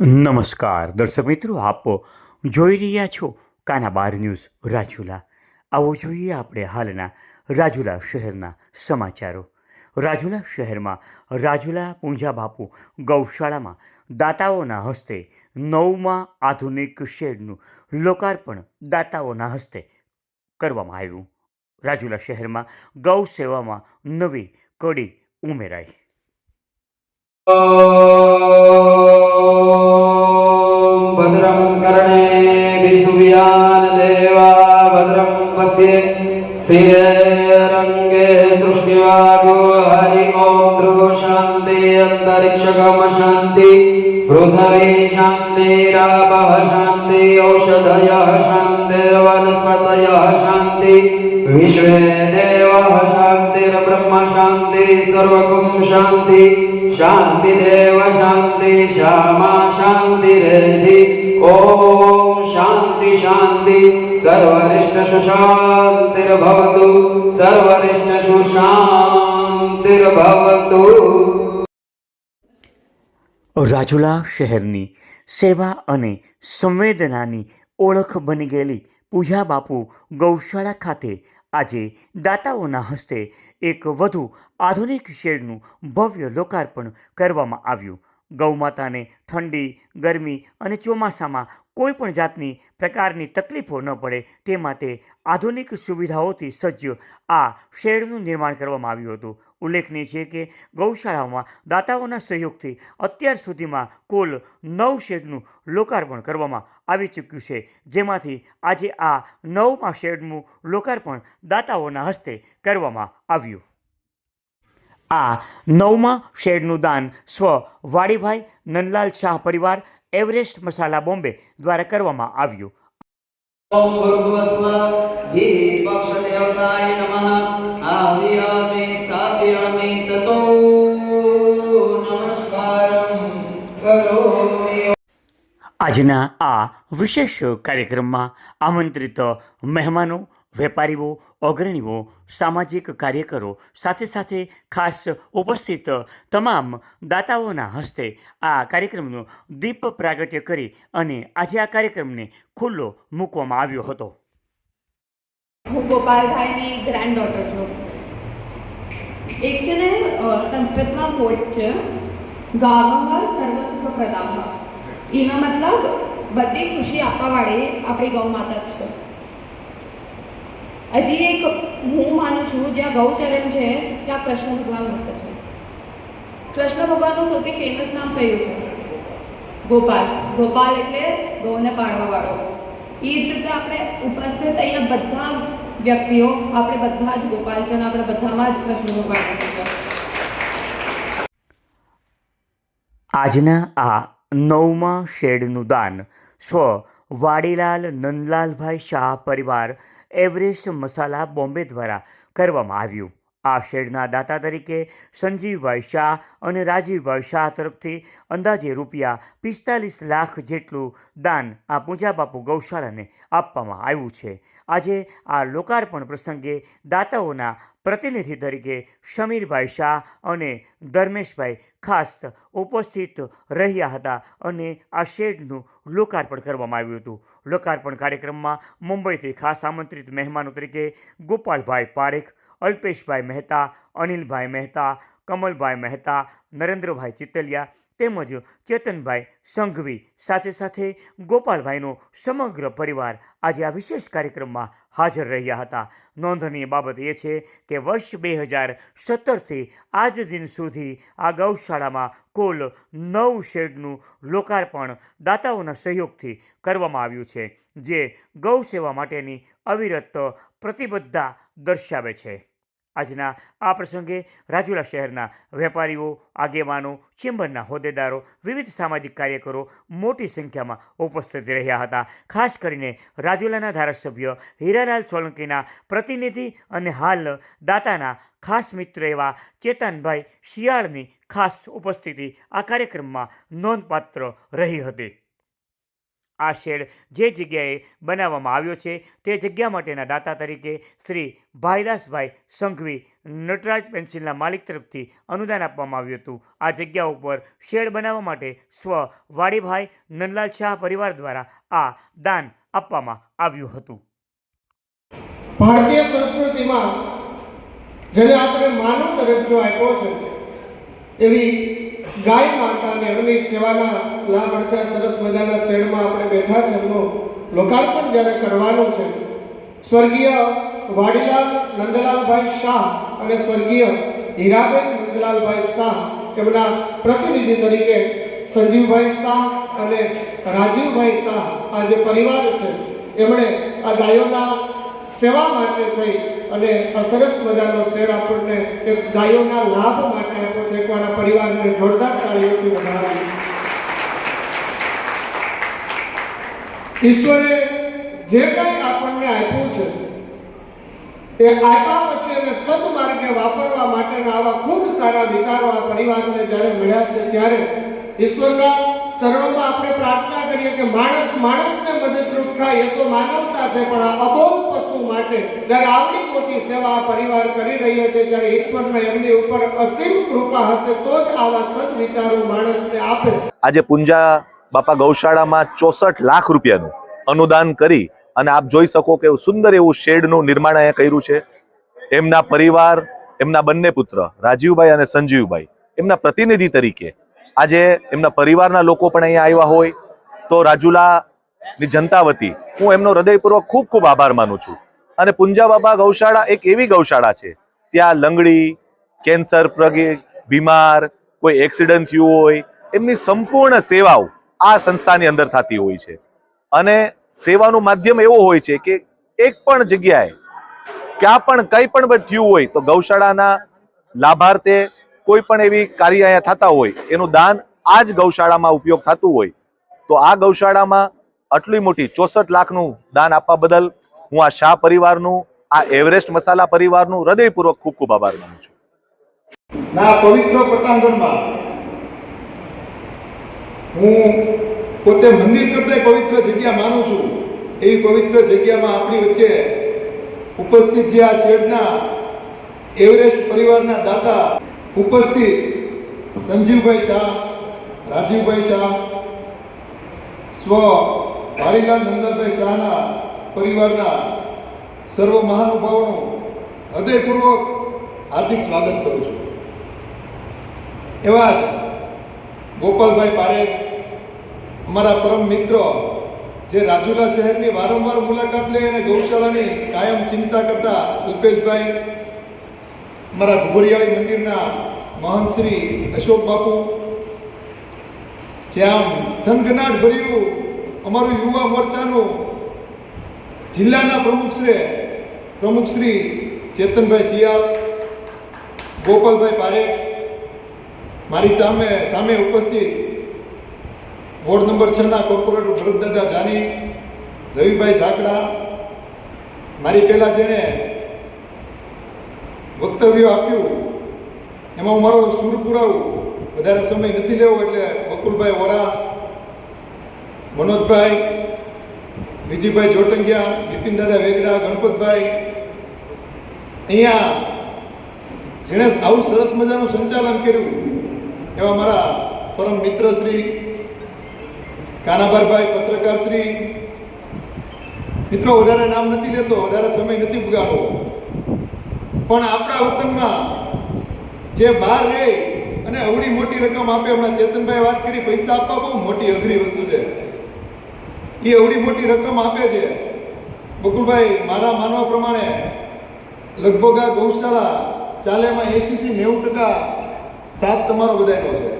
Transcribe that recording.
નમસ્કાર, દર્શક મિત્રો, આપ જોઈ રહ્યા છો કાના બાર ન્યૂઝ રાજુલા. આવો જોઈએ આપણે હાલના રાજુલા શહેરના સમાચારો. રાજુલા શહેરમાં રાજુલા પૂંજા બાપુ ગૌશાળામાં દાતાઓના હસ્તે નવમાં આધુનિક શેડનું લોકાર્પણ દાતાઓના હસ્તે કરવામાં આવ્યું. રાજુલા શહેરમાં ગૌ સેવામાં નવી કડી ઉમેરાઈ. शान्तिरापः शान्ति औषधयः शान्तिर्वनस्पतयः शान्ति विश्वे देवः शान्तिर्ब्रह्म शान्ति सर्वगुं शान्ति शान्तिदेव शान्ति श्यामा शान्तिरेधि ॐ शान्ति शान्ति सर्वरिष्टषु शान्तिर्भवतु सर्वरिष्टषु शान्तिर्भवतु રાજુલા શહેરની સેવા અને સંવેદનાની ઓળખ બની ગયેલી પૂજા બાપુ ગૌશાળા ખાતે આજે દાતાઓના હસ્તે એક વધુ આધુનિક શેડનું ભવ્ય લોકાર્પણ કરવામાં આવ્યું. ગૌમાતાને ઠંડી, ગરમી અને ચોમાસામાં કોઈ પણ જાતની પ્રકારની તકલીફો ન પડે, તે માટે આધુનિક સુવિધાઓથી સજ્જ આ શેડનું નિર્માણ કરવામાં આવ્યું હતું. ઉલ્લેખનીય છે કે ગૌશાળાઓમાં દાતાઓના સહયોગથી અત્યાર સુધીમાં કુલ નવ શેડનું લોકાર્પણ કરવામાં આવી ચૂક્યું છે, જેમાંથી આજે આ નવમાં શેડનું લોકાર્પણ દાતાઓના હસ્તે કરવામાં આવ્યું. આ નવમા શેડનું દાન સ્વ વાડીભાઈ નંદલાલ શાહ પરિવાર એવરેસ્ટ મસાલા બોમ્બે દ્વારા કરવામાં આવ્યું. ઓમ ભૂર્ભુવસ્વ દીપક્ષ દેવતાય નમઃ. આવ્યામે સ્થાપ્યામે તતો નમસ્કારમ આજના આ વિશેષ કાર્યક્રમમાં આમંત્રિત મહેમાનો વેપારીઓ, અગ્રણીઓ, સામાજિક કાર્યકરો સાથે સાથે ખાસ ઉપસ્થિત તમામ દાતાઓના હસ્તે આ કાર્યક્રમનું દીપ પ્રાગટ્ય કરી અને આજે આ કાર્યક્રમને ખુલ્લો મૂકવામાં આવ્યો હતો. હું ગોપાલભાઈની ગ્રેન્ડ ડોટર છું. એક છે ને સંસ્કૃતમાં કોટ છે. ગાવહ સર્વસુખ પ્રદાહ એનો મતલબ, બધી ખુશી આપવાવાળી આપણી ગૌ માતા જ છે. હજી એક હું માનું છું, જ્યાં ગૌચરણ છે, ત્યાં કૃષ્ણ ભગવાન વસે છે. કૃષ્ણ ભગવાનનું સૌથી ફેમસ નામ કયું છે? ગોપાલ. ગોપાલ એટલે ગૌને પાળવાવાળો એ જ રીતે આપણે ઉપસ્થિત અહીંયા બધા વ્યક્તિઓ, આપણે બધા જ ગોપાલ છે અને આપણે બધામાં જ કૃષ્ણ ભગવાન વસે આજના આ નવમા શેડનું દાન સ્વ વાડીલાલ નંદલાલભાઈ શાહ પરિવાર એવરેસ્ટ મસાલા બોમ્બે દ્વારા કરવામાં આવ્યું. આ શેડના દાતા તરીકે સંજીવભાઈ શાહ અને રાજીવભાઈ શાહ તરફથી અંદાજે રૂપિયા પિસ્તાલીસ લાખ જેટલું દાન આ પૂજા બાપુ ગૌશાળાને આપવામાં આવ્યું છે. આજે આ લોકાર્પણ પ્રસંગે દાતાઓના પ્રતિનિધિ તરીકે સમીરભાઈ શાહ અને ધર્મેશભાઈ ખાસ ઉપસ્થિત રહ્યા હતા અને આ શેડનું લોકાર્પણ કરવામાં આવ્યું હતું. લોકાર્પણ કાર્યક્રમમાં મુંબઈથી ખાસ આમંત્રિત મહેમાનો તરીકે ગોપાલભાઈ પારેખ અલ્પેશભાઈ મહેતા, અનિલભાઈ મહેતા, કમલભાઈ મહેતા, નરેન્દ્રભાઈ ચિતલિયા તેમજ ચેતનભાઈ સંઘવી સાથે સાથે ગોપાલભાઈનો સમગ્ર પરિવાર આજે આ વિશેષ કાર્યક્રમમાં હાજર રહ્યા હતા. નોંધનીય બાબત એ છે કે વર્ષ બે હજાર સત્તરથી આજ દિન સુધી આ ગૌશાળામાં કુલ નવ શેડનું લોકાર્પણ દાતાઓના સહયોગથી કરવામાં આવ્યું છે, જે ગૌ સેવા માટેની અવિરત પ્રતિબદ્ધતા દર્શાવે છે. આજના આ પ્રસંગે રાજુલા શહેરના વેપારીઓ, આગેવાનો, ચેમ્બરના હોદ્દેદારો, વિવિધ સામાજિક કાર્યકરો મોટી સંખ્યામાં ઉપસ્થિત રહ્યા હતા. ખાસ કરીને રાજુલાના ધારાસભ્ય હીરાલાલ સોલંકીના પ્રતિનિધિ અને હાલ દાતાના ખાસ મિત્ર એવા ચેતનભાઈ શિયાળની ખાસ ઉપસ્થિતિ આ કાર્યક્રમમાં નોંધપાત્ર રહી હતી. આ શેડ જે જગ્યાએ બનાવવામાં આવ્યો છે તે જગ્યા માટેના દાતા તરીકે શ્રી ભાઈદાસભાઈ સંઘવી નટરાજ પેન્સિલના માલિક તરફથી અનુદાન આપવામાં આવ્યું હતું. આ જગ્યા ઉપર શેડ બનાવવા માટે સ્વ વાડીભાઈ નંદલાલ શાહ પરિવાર દ્વારા આ દાન આપવામાં આવ્યું હતું. ભારતીય સંસ્કૃતિમાં જેને આપણે માનવ દરજ્જો આપ્યો છે, એવી ગાય માતા અને એમની સેવાના લાભ અર્થે સરસ મજાના શેડમાં આપણે બેઠા છે. એમનું લોકાર્પણ જ્યારે કરવાનું છે, સ્વર્ગીય વાડીલાલ નંદલાલભાઈ શાહ અને સ્વર્ગીય હીરાબેન નંદલાલભાઈ શાહ એમના પ્રતિનિધિ તરીકે સંજીવભાઈ શાહ અને રાજીવભાઈ શાહ આ જે પરિવાર છે, એમણે આ ગાયોના સેવા માટે થઈ અને આ સરસ મજાનો શેર આપણને એક ગાયોના લાભ માટે આપ્યો છે. એકવાર આ પરિવારને જોરદાર તાળીઓથી વધારી. ઈશ્વરે જે કંઈ આપણને આપ્યું છે, એ આપ્યા પછી એને સદમાર્ગે વાપરવા માટેના આવા ખૂબ સારા વિચારો આ પરિવારને જ્યારે મળ્યા છે, ત્યારે ઈશ્વરના ચરણોમાં આપણે પ્રાર્થના કરીએ કે માણસ માણસને મદદરૂપ થાય એ તો માનવતા છે, પણ આ અબોલ પશુ માટે જ્યારે આવડી મોટી સેવા પરિવાર કરી રહ્યો છે ત્યારે ઈશ્વરના એમની ઉપર અસીમ કૃપા હશે, તો જ આવા સદવિચારો માણસને આપે. આજે પુંજા બાપા ગૌશાળામાં ચોસઠ લાખ રૂપિયાનું અનુદાન કરી અને આપ જોઈ શકો કે સુંદર એવું શેડનું નિર્માણ અહીંયા કર્યું છે. એમના પરિવાર, એમના બંને પુત્ર, રાજીવભાઈ અને સંજીવભાઈ, એમના પ્રતિનિધિ તરીકે આજે એમના પરિવારના લોકો પણ અહીંયા આવ્યા હોય તો રાજુલાની જનતા વતી હું એમનો હૃદયપૂર્વક ખૂબ ખૂબ આભાર માનું છું. અને પુંજા બાબા ગૌશાળા એક એવી ગૌશાળા છે, ત્યાં લંગડી, કેન્સર બીમાર, કોઈ એક્સિડન્ટ થયું હોય, એમની સંપૂર્ણ સેવાઓ આ સંસ્થાની અંદર થતી હોય છે. અને સેવાનું માધ્યમ એવો હોય છે કે એક પણ જગ્યાએ ક્યાં પણ કંઈ પણ થયું હોય તો ગૌશાળાના લાભાર્થે કોઈ પણ એવી કાર્ય અહીંયા થતા હોય, એનું દાન આ જ ગૌશાળામાં ઉપયોગ થતું હોય, તો આ ગૌશાળામાં આટલી મોટી ચોસઠ લાખનું દાન આપવા બદલ હું આ શાહ પરિવારનું, આ એવરેસ્ટ મસાલા પરિવારનું હૃદયપૂર્વક ખૂબ ખૂબ આભાર માનું છું. ના પવિત્ર પટાંગણમાં હું પોતે મંદિર કરતા પવિત્ર જગ્યા માનું છું. એવી પવિત્ર જગ્યામાં આપણી વચ્ચે ઉપસ્થિત છે આ શેઠના એવરેસ્ટ પરિવારના દાતા ઉપસ્થિત સંજીવભાઈ શાહ, રાજીવભાઈ શાહ, સ્વ વાડીલાલ નંદનભાઈ શાહના પરિવારના સર્વ મહાનુભાવોનું હૃદયપૂર્વક હાર્દિક સ્વાગત કરું છું. એવા જ ગોપાલભાઈ પારેખ, અમારા પરમ મિત્ર, જે રાજુલા શહેરની વારંવાર મુલાકાત લઈ અને ગૌશાળાની કાયમ ચિંતા કરતા કલ્પેશભાઈ અમારા ઘોરિયાળી મંદિરના મહંત શ્રી અશોક બાપુ જે આમ થનગનાટ ભર્યું અમારું યુવા મોરચાનું જિલ્લાના પ્રમુખ શ્રી પ્રમુખ શ્રી ચેતનભાઈ સિયાળ ગોપાલભાઈ પારેખ, મારી સામે સામે ઉપસ્થિત વોર્ડ નંબર છના કોર્પોરેટર ભરતદાદા જાની, રવિભાઈ ધાકડા, મારી પહેલાં જેણે વક્તવ્ય આપ્યું. એમાં હું મારો સૂર પુરાવું. વધારે સમય નથી લેવો એટલે બકુલભાઈ વોરા, મનોજભાઈ, વિજયભાઈ જોટંગિયા, બિપિનદાદા વેગડા, ગણપતભાઈ, અહીંયા જેણે આવું સરસ મજાનું સંચાલન કર્યું, એવા મારા પરમ મિત્ર શ્રી કાનાભાઈ પત્રકાર શ્રી. મિત્રો, વધારે નામ નથી લેતો, વધારે સમય નથી બગાડવો. પણ આપણા વતનમાં જે બહાર રહે અને અવડી મોટી રકમ આપે, હમણાં ચેતનભાઈ વાત કરી, પૈસા આપવા બહુ મોટી અઘરી વસ્તુ છે. એ અવડી મોટી રકમ આપે છે. બકુલભાઈ, મારા માનવા પ્રમાણે લગભગ આ ગૌશાળા ચાલેમાં એંશીથી નેવું ટકા સાથ તમારો બધાનો છે.